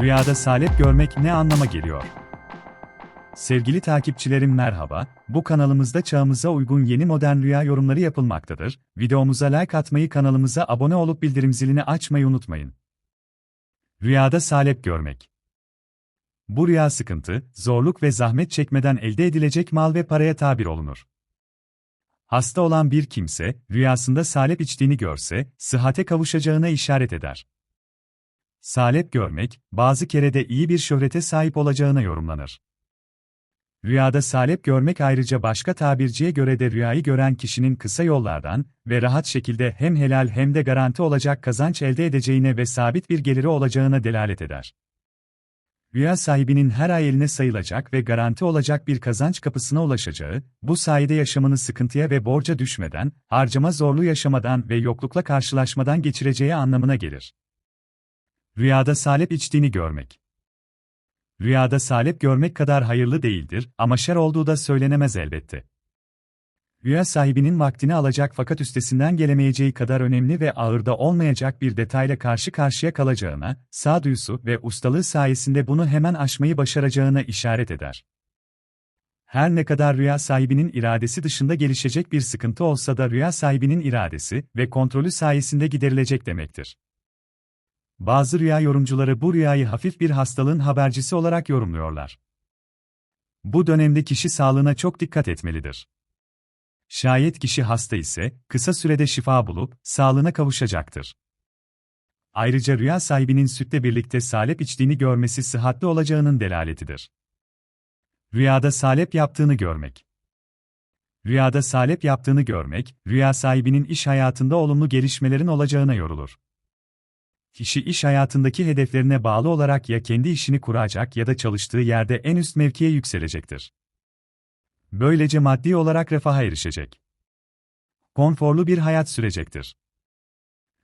Rüyada salep görmek ne anlama geliyor? Sevgili takipçilerim merhaba, bu kanalımızda çağımıza uygun yeni modern rüya yorumları yapılmaktadır. Videomuza like atmayı kanalımıza abone olup bildirim zilini açmayı unutmayın. Rüyada salep görmek. Bu rüya sıkıntı, zorluk ve zahmet çekmeden elde edilecek mal ve paraya tabir olunur. Hasta olan bir kimse, rüyasında salep içtiğini görse, sıhhate kavuşacağına işaret eder. Salep görmek, bazı kere de iyi bir şöhrete sahip olacağına yorumlanır. Rüyada salep görmek ayrıca başka tabirciye göre de rüyayı gören kişinin kısa yollardan ve rahat şekilde hem helal hem de garanti olacak kazanç elde edeceğine ve sabit bir geliri olacağına delalet eder. Rüya sahibinin her ay eline sayılacak ve garanti olacak bir kazanç kapısına ulaşacağı, bu sayede yaşamını sıkıntıya ve borca düşmeden, harcama zorlu yaşamadan ve yoklukla karşılaşmadan geçireceği anlamına gelir. Rüyada salep içtiğini görmek. Rüyada salep görmek kadar hayırlı değildir ama şer olduğu da söylenemez elbette. Rüya sahibinin vaktini alacak fakat üstesinden gelemeyeceği kadar önemli ve ağırda olmayacak bir detayla karşı karşıya kalacağına, sağduyusu ve ustalığı sayesinde bunu hemen aşmayı başaracağına işaret eder. Her ne kadar rüya sahibinin iradesi dışında gelişecek bir sıkıntı olsa da rüya sahibinin iradesi ve kontrolü sayesinde giderilecek demektir. Bazı rüya yorumcuları bu rüyayı hafif bir hastalığın habercisi olarak yorumluyorlar. Bu dönemde kişi sağlığına çok dikkat etmelidir. Şayet kişi hasta ise, kısa sürede şifa bulup, sağlığına kavuşacaktır. Ayrıca rüya sahibinin sütle birlikte salep içtiğini görmesi sıhhatli olacağının delaletidir. Rüyada salep yaptığını görmek. Rüyada salep yaptığını görmek, rüya sahibinin iş hayatında olumlu gelişmelerin olacağına yorulur. Kişi iş hayatındaki hedeflerine bağlı olarak ya kendi işini kuracak ya da çalıştığı yerde en üst mevkiye yükselecektir. Böylece maddi olarak refaha erişecek. Konforlu bir hayat sürecektir.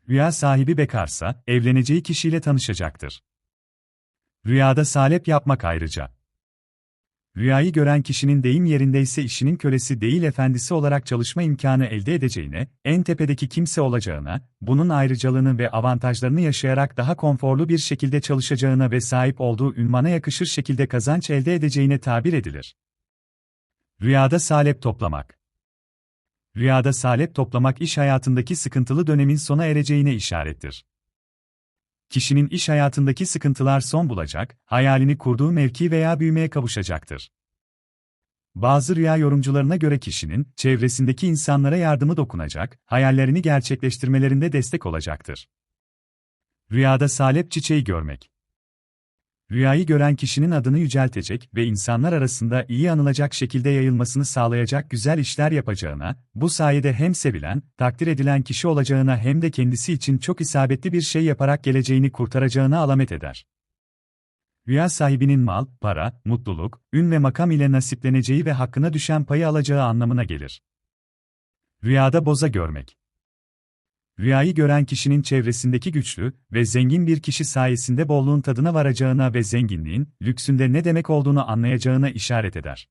Rüya sahibi bekarsa, evleneceği kişiyle tanışacaktır. Rüyada salep yapmak ayrıca. Rüyayı gören kişinin deyim yerindeyse işinin kölesi değil efendisi olarak çalışma imkanı elde edeceğine, en tepedeki kimse olacağına, bunun ayrıcalığını ve avantajlarını yaşayarak daha konforlu bir şekilde çalışacağına ve sahip olduğu ünvana yakışır şekilde kazanç elde edeceğine tabir edilir. Rüyada salep toplamak. Rüyada salep toplamak iş hayatındaki sıkıntılı dönemin sona ereceğine işarettir. Kişinin iş hayatındaki sıkıntılar son bulacak, hayalini kurduğu mevki veya büyümeye kavuşacaktır. Bazı rüya yorumcularına göre kişinin, çevresindeki insanlara yardımı dokunacak, hayallerini gerçekleştirmelerinde destek olacaktır. Rüyada salep çiçeği görmek. Rüyayı gören kişinin adını yüceltecek ve insanlar arasında iyi anılacak şekilde yayılmasını sağlayacak güzel işler yapacağına, bu sayede hem sevilen, takdir edilen kişi olacağına hem de kendisi için çok isabetli bir şey yaparak geleceğini kurtaracağına alamet eder. Rüya sahibinin mal, para, mutluluk, ün ve makam ile nasipleneceği ve hakkına düşen payı alacağı anlamına gelir. Rüyada boza görmek Rüyayı gören kişinin çevresindeki güçlü ve zengin bir kişi sayesinde bolluğun tadına varacağına ve zenginliğin, lüksünde ne demek olduğunu anlayacağına işaret eder.